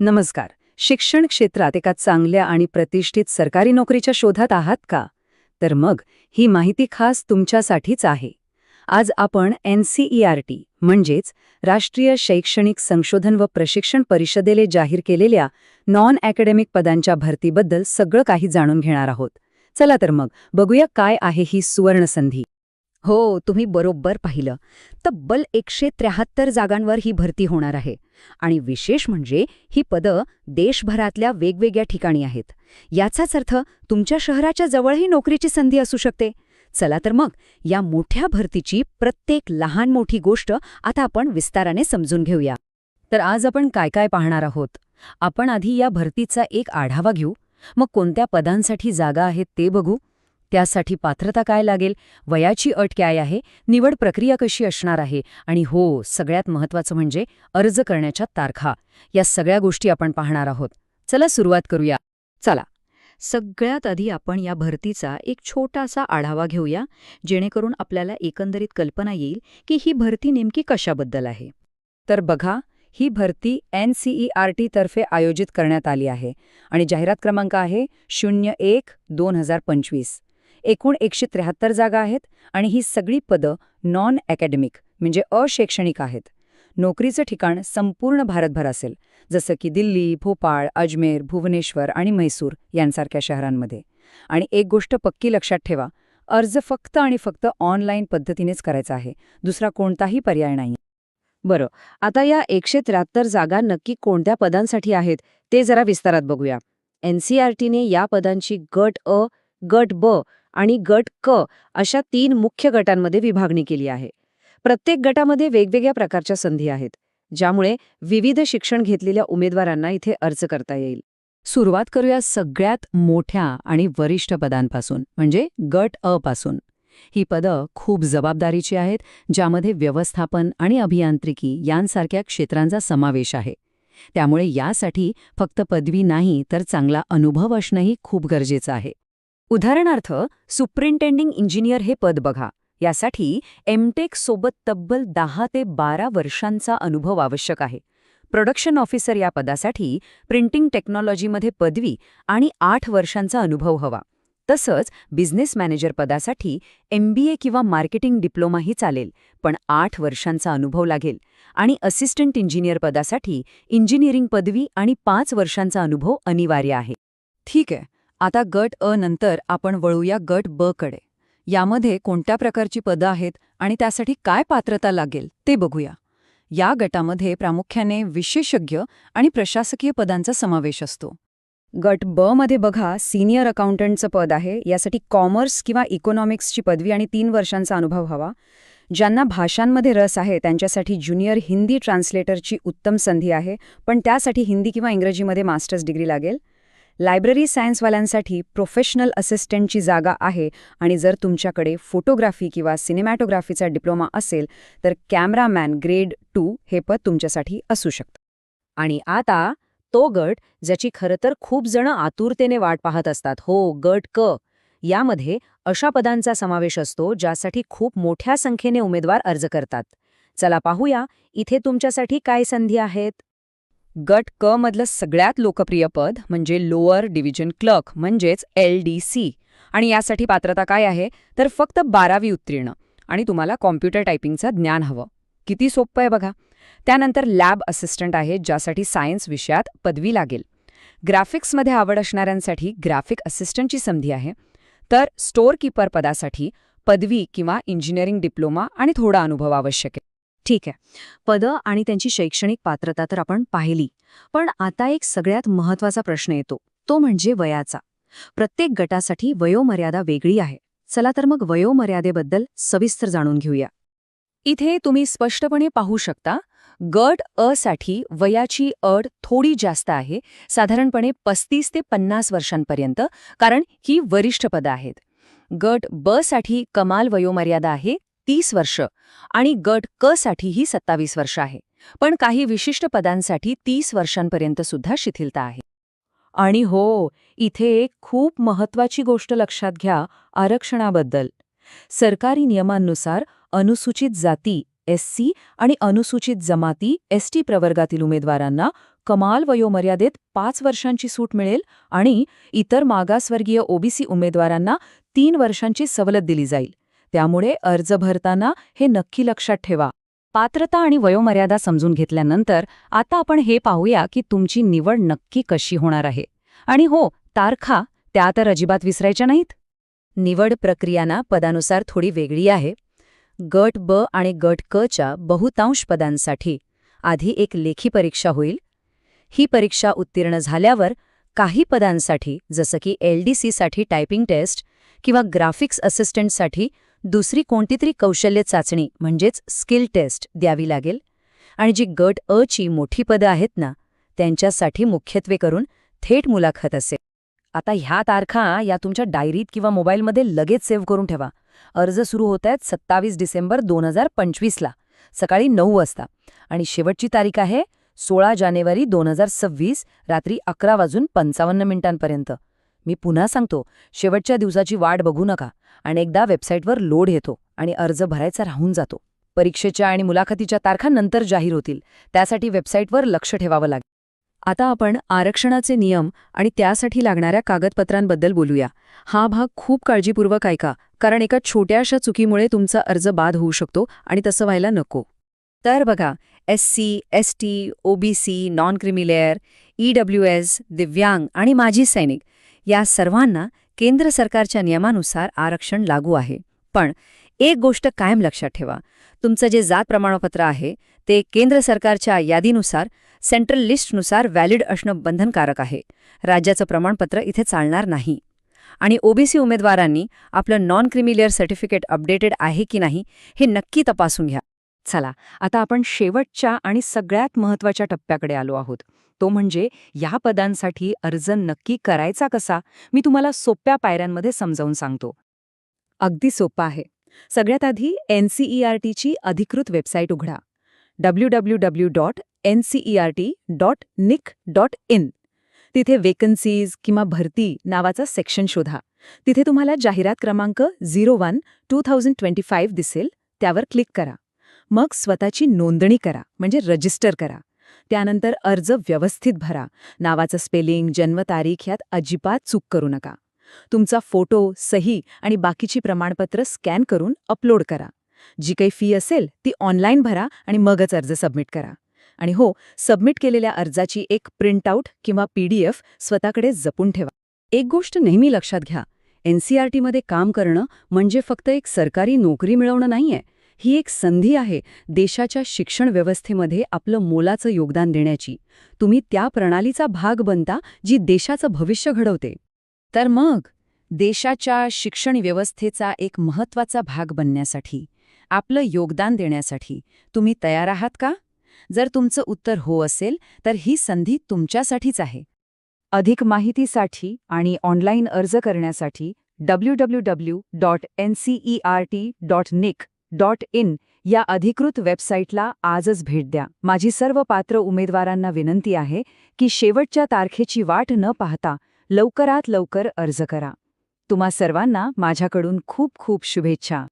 नमस्कार. शिक्षण क्षेत्रात एका चांगल्या आणि प्रतिष्ठित सरकारी नोकरीच्या शोधात आहात का? तर मग ही माहिती खास तुमच्यासाठीच आहे. आज आपण N C E R T म्हणजेच राष्ट्रीय शैक्षणिक संशोधन व प्रशिक्षण परिषदेने जाहीर केलेल्या नॉन अकॅडमिक पदांच्या भरतीबद्दल सगळं काही जाणून घेणार आहोत. चला तर मग बघूया काय आहे ही सुवर्णसंधी. हो तुम्ही बरोबर पाहिलं. तब्बल एकशे त्र्याहत्तर जागांवर ही भरती होणार आहे. आणि विशेष म्हणजे ही पदं देशभरातल्या वेगवेगळ्या ठिकाणी आहेत. याचाच अर्थ तुमच्या शहराच्या जवळही नोकरीची संधी असू शकते. चला तर मग या मोठ्या भरतीची प्रत्येक लहान मोठी गोष्ट आता आपण विस्ताराने समजून घेऊया. तर आज आपण काय काय पाहणार आहोत? आपण आधी या भरतीचा एक आढावा घेऊ. मग कोणत्या पदांसाठी जागा आहेत ते बघू. त्यासाठी पात्रता काय लागेल? वयाची अट काय आहे? निवड प्रक्रिया कशी असणार आहे? आणि हो सगळ्यात महत्त्वाचं म्हणजे अर्ज करण्याच्या तारखा. या सगळ्या गोष्टी आपण पाहणार आहोत. चला सुरुवात करूया. चला. सगळ्यात आधी आपण या भरतीचा एक छोटासा आढावा घेऊया जेणेकरून आपल्याला एकंदरीत कल्पना येईल की ही भरती नेमकी कशाबद्दल आहे. तर बघा ही भरती N C E R T तर्फे आयोजित करण्यात आली आहे आणि जाहिरात क्रमांक आहे शून्य एक दोन हजार पंचवीस. एकूण एकशे त्र्याहत्तर जागा आहेत आणि ही सगळी पदं नॉन अकॅडमिक म्हणजे अशैक्षणिक आहेत. नोकरीचं ठिकाण संपूर्ण भारतभर असेल जसं की दिल्ली भोपाळ अजमेर भुवनेश्वर आणि म्हैसूर यांसारख्या शहरांमध्ये. आणि एक गोष्ट पक्की लक्षात ठेवा अर्ज फक्त आणि फक्त ऑनलाईन पद्धतीनेच करायचा आहे दुसरा कोणताही पर्याय नाही. बरं आता या एकशे त्र्याहत्तर जागा नक्की कोणत्या पदांसाठी आहेत ते जरा विस्तारात बघूया. एनसीआरटीने या पदांची गट अ गट ब आणि गट क अशा तीन मुख्य गटांमध्ये विभागणी केली आहे. प्रत्येक गटामध्ये वेगवेगळ्या प्रकारच्या संधी आहेत ज्यामुळे विविध शिक्षण घेतलेल्या उमेदवारांना इथे अर्ज करता येईल. सुरुवात करूया सगळ्यात मोठ्या आणि वरिष्ठ पदांपासून म्हणजे गट अ पासून. ही पदं खूप जबाबदारीची आहेत ज्यामध्ये व्यवस्थापन आणि अभियांत्रिकी यांसारख्या क्षेत्रांचा समावेश आहे. त्यामुळे यासाठी फक्त पदवी नाही तर चांगला अनुभव असणंही खूप गरजेचं आहे. उदाहरणार्थ सुप्रिंटेंडिंग इंजिनियर हे पद बघा. यासाठी एमटेक सोबत तब्बल दहा ते बारा वर्षांचा अनुभव आवश्यक आहे. प्रोडक्शन ऑफिसर या पदासाठी प्रिंटिंग टेक्नॉलॉजीमध्ये पदवी आणि आठ वर्षांचा अनुभव हवा. तसंच बिझनेस मॅनेजर पदासाठी एमबीए किंवा मार्केटिंग डिप्लोमाही चालेल पण आठ वर्षांचा अनुभव लागेल. आणि असिस्टंट इंजिनियर पदासाठी इंजिनिअरिंग पदवी आणि पाच वर्षांचा अनुभव अनिवार्य आहे. ठीक आहे. आता गट अ नंतर आपण वळूया गट ब कडे. यामध्ये कोणत्या प्रकारची पदं आहेत आणि त्यासाठी काय पात्रता लागेल ते बघूया. या गटामध्ये प्रामुख्याने विशेषज्ञ आणि प्रशासकीय पदांचा समावेश असतो. गट ब मध्ये बघा सिनियर अकाउंटंटचं पद आहे यासाठी कॉमर्स किंवा इकॉनॉमिक्सची पदवी आणि तीन वर्षांचा अनुभव हवा. ज्यांना भाषांमध्ये रस आहे त्यांच्यासाठी ज्युनियर हिंदी ट्रान्सलेटरची उत्तम संधी आहे पण त्यासाठी हिंदी किंवा इंग्रजीमध्ये मास्टर्स डिग्री लागेल. लायब्ररी सायन्सवाल्यांसाठी प्रोफेशनल असिस्टंटची जागा आहे आणि जर तुमच्याकडे फोटोग्राफी किंवा सिनेमॅटोग्राफीचा डिप्लोमा असेल तर कॅमेरामॅन ग्रेड टू हे पद तुमच्यासाठी असू शकतं. आणि आता तो गट ज्याची खरं तर खूप जण आतुरतेने वाट पाहत असतात. हो गट क. यामध्ये अशा पदांचा समावेश असतो ज्यासाठी खूप मोठ्या संख्येने उमेदवार अर्ज करतात. चला पाहूया इथे तुमच्यासाठी काय संधी आहेत? गट क मधलं सगळ्यात लोकप्रिय पद म्हणजे लोअर डिव्हिजन क्लर्क म्हणजेच एल डी सी. आणि यासाठी पात्रता काय आहे? तर फक्त बारावी उत्तीर्ण. आणि तुम्हाला कॉम्प्युटर टायपिंगचं ज्ञान हवं. किती सोपं आहे बघा. त्यानंतर लॅब असिस्टंट आहे ज्यासाठी सायन्स विषयात पदवी लागेल. ग्राफिक्समध्ये आवड असणाऱ्यांसाठी ग्राफिक असिस्टंटची संधी आहे. तर स्टोअर कीपर पदासाठी पदवी किंवा इंजिनिअरिंग डिप्लोमा आणि थोडा अनुभव आवश्यक आहे. ठीक आहे. पदं आणि त्यांची शैक्षणिक पात्रता तर आपण पाहिली. पण आता एक सगळ्यात महत्त्वाचा प्रश्न येतो. तो म्हणजे वयाचा. प्रत्येक गटासाठी वयोमर्यादा वेगळी आहे. चला तर मग वयोमर्यादेबद्दल सविस्तर जाणून घेऊया. इथे तुम्ही स्पष्टपणे पाहू शकता गट अ साठी वयाची अट थोडी जास्त आहे साधारणपणे पस्तीस ते पन्नास वर्षांपर्यंत कारण ही वरिष्ठ पदं आहेत. गट ब साठी कमाल वयोमर्यादा आहे तीस वर्ष आणि गट क साठी ही सत्तावीस वर्ष आहे. पण काही विशिष्ट पदांसाठी तीस वर्षांपर्यंत सुद्धा शिथिलता आहे. आणि हो इथे एक खूप महत्वाची गोष्ट लक्षात घ्या आरक्षणाबद्दल. सरकारी नियमांनुसार अनुसूचित जाती एससी आणि अनुसूचित जमाती एसटी प्रवर्गातील उमेदवारांना कमाल वयोमर्यादेत पाच वर्षांची सूट मिळेल आणि इतर मागासवर्गीय ओबीसी उमेदवारांना तीन वर्षांची सवलत दिली जाईल. त्यामुळे अर्ज भरताना हे नक्की लक्षात ठेवा. पात्रता आणि वयोमर्यादा समजून घेतल्यानंतर आता आपण हे पाहूया की तुमची निवड नक्की कशी होणार आहे. आणि हो तारखा त्या तर अजिबात विसरायच्या नाहीत. निवड प्रक्रियाना पदानुसार थोडी वेगळी आहे. गट ब आणि गट क च्या बहुतांश पदांसाठी आधी एक लेखी परीक्षा होईल. ही परीक्षा उत्तीर्ण झाल्यावर काही पदांसाठी जसं की एलसाठी टायपिंग टेस्ट किंवा ग्राफिक्स असिस्टंटसाठी दुसरी कोणती तरी कौशल्य चाचणी म्हणजेच स्किल टेस्ट द्यावी लागेल. आणि जी गट अ ची मोठी पदं आहेत ना त्यांच्यासाठी मुख्यत्वे करून थेट मुलाखत असेल. आता ह्या तारखा या तुमच्या डायरीत किंवा मोबाईलमध्ये लगेच सेव्ह करून ठेवा. अर्ज सुरू होत आहेत सत्तावीस डिसेंबर दोन हजार पंचवीसला सकाळी नऊ वाजता. आणि शेवटची तारीख आहे सोळा जानेवारी दोन हजार सव्वीस रात्री अकरा वाजून पंचावन्न मिनिटांपर्यंत. मी पुन्हा सांगतो शेवटच्या दिवसाची वाट बघू नका आणि एकदा वेबसाईटवर लोड येतो आणि अर्ज भरायचा राहून जातो. परीक्षेच्या आणि मुलाखतीच्या तारखा नंतर जाहीर होतील त्यासाठी वेबसाईटवर लक्ष ठेवावं लागेल आता आपण आरक्षणाचे नियम आणि त्यासाठी लागणाऱ्या कागदपत्रांबद्दल बोलूया. हा भाग खूप काळजीपूर्वक ऐका कारण एका छोट्याशा चुकीमुळे तुमचा अर्ज बाद होऊ शकतो आणि तसं व्हायला नको. तर बघा S C S T OBC non creamy layer EW S दिव्यांग आणि माजी सैनिक या सर्वांना केंद्र सरकारच्या नियमानुसार आरक्षण लागू आहे. पण एक गोष्ट कायम लक्षात ठेवा. तुमचं जे जात प्रमाणपत्र आहे ते केंद्र सरकारच्या यादीनुसार सेंट्रल लिस्टनुसार व्हॅलिड असणं बंधनकारक आहे. राज्याचं प्रमाणपत्र इथे चालणार नाही. आणि ओबीसी उमेदवारांनी आपलं नॉन क्रिमिलियर सर्टिफिकेट अपडेटेड आहे की नाही हे नक्की तपासून घ्या. चला आता आपण शेवटच्या आणि सगळ्यात महत्त्वाच्या टप्प्याकडे आलो आहोत. तो म्हणजे या पदांसाठी अर्ज नक्की करायचा कसा मी तुम्हाला सोप्या पायऱ्यांमध्ये समजावून सांगतो. अगदी सोपा आहे. सगळ्यात आधी एन ची अधिकृत वेबसाईट उघडा. W W W dot N T dot nic dot in तिथे वेकन्सीज किंवा भरती नावाचा सेक्शन शोधा. तिथे तुम्हाला जाहिरात क्रमांक zero one two thousand twenty five दिसेल त्यावर क्लिक करा. मग स्वतःची नोंदणी करा म्हणजे रजिस्टर करा. त्यानंतर अर्ज व्यवस्थित भरा. नावाचं स्पेलिंग जन्मतारीख ह्यात अजिबात चूक करू नका. तुमचा फोटो सही आणि बाकीची प्रमाणपत्र स्कॅन करून अपलोड करा. जी काही फी असेल ती ऑनलाईन भरा आणि मगच अर्ज सबमिट करा. आणि हो सबमिट केलेल्या अर्जाची एक प्रिंटआउट किंवा पीडीएफ स्वतःकडे जपून ठेवा. एक गोष्ट नेहमी लक्षात घ्या. एनसीआरटीमध्ये काम करणं म्हणजे फक्त एक सरकारी नोकरी मिळवणं नाहीये. ही एक संधी आहे देशाच्या शिक्षण व्यवस्थेमध्ये आपलं मोलाचं योगदान देण्याची. तुम्ही त्या प्रणालीचा भाग बनता जी देशाचं भविष्य घडवते. तर मग देशाच्या शिक्षण व्यवस्थेचा एक महत्त्वाचा भाग बनण्यासाठी आपलं योगदान देण्यासाठी तुम्ही तयार आहात का? जर तुमचं उत्तर हो असेल तर ही संधी तुमच्यासाठीच आहे. अधिक माहितीसाठी आणि ऑनलाईन अर्ज करण्यासाठी W W W dot N C E R T dot nic dot in या अधिकृत वेबसाईटला आजच भेट द्या. माझी सर्व पात्र उमेदवारांना विनंती आहे की शेवटच्या तारखेची वाट न पाहता लवकरात लवकर अर्ज करा. तुम्हा सर्वांना माझ्याकडून खूप खूप शुभेच्छा.